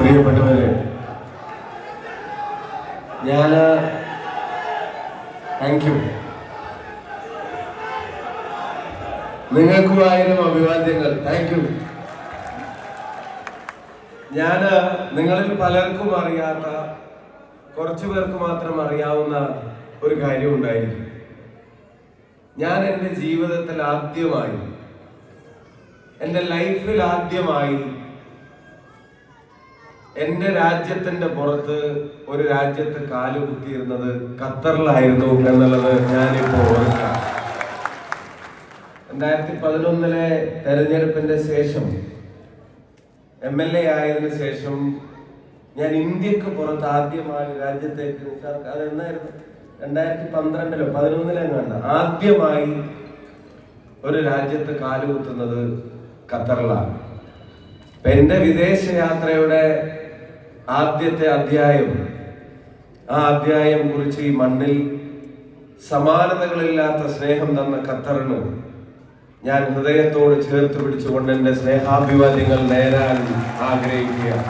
പ്രിയപ്പെട്ടവരെ ഞാൻ thank you നിങ്ങൾക്കും ആയിരം അഭിവാദ്യങ്ങൾ. താങ്ക് യു ഞാൻ നിങ്ങളിൽ പലർക്കും അറിയാത്ത കുറച്ചു പേർക്ക് മാത്രം അറിയാവുന്ന ഒരു കാര്യം ഉണ്ടായിരുന്നു ഞാൻ എന്റെ ജീവിതത്തിൽ ആദ്യമായി എന്റെ ലൈഫിൽ ആദ്യമായി എന്റെ രാജ്യത്തിന്റെ പുറത്ത് ഒരു രാജ്യത്ത് കാൽ കുത്തിയിരുന്നത് ഖത്തറിലായിരുന്നു എന്നുള്ളത് ഞാനിപ്പോൾ ഓർക്കാം രണ്ടായിരത്തി പതിനൊന്നിലെ തെരഞ്ഞെടുപ്പിന്റെ ശേഷം എം എൽ എ ആയതിനു ശേഷം ഞാൻ ഇന്ത്യയ്ക്ക് പുറത്ത് ആദ്യമായി രാജ്യത്തേക്ക് സർക്കാർ എന്നായിരുന്നു? രണ്ടായിരത്തി പന്ത്രണ്ടിലോ പതിനൊന്നിലോ കണ്ട ആദ്യമായി ഒരു രാജ്യത്ത് കാലുകുത്തുന്നത് ഖത്തറിലാണ്. അപ്പൊ എന്റെ വിദേശ യാത്രയുടെ ആദ്യത്തെ അധ്യായം ആ അധ്യായം കുറിച്ച് ഈ മണ്ണിൽ സമാനതകളില്ലാത്ത സ്നേഹം തന്ന ഖത്തറിന് ഞാൻ ഹൃദയത്തോട് ചേർത്ത് പിടിച്ചുകൊണ്ട് എന്റെ സ്നേഹാഭിവാദ്യങ്ങൾ നേരാൻ ആഗ്രഹിക്കുകയാണ്.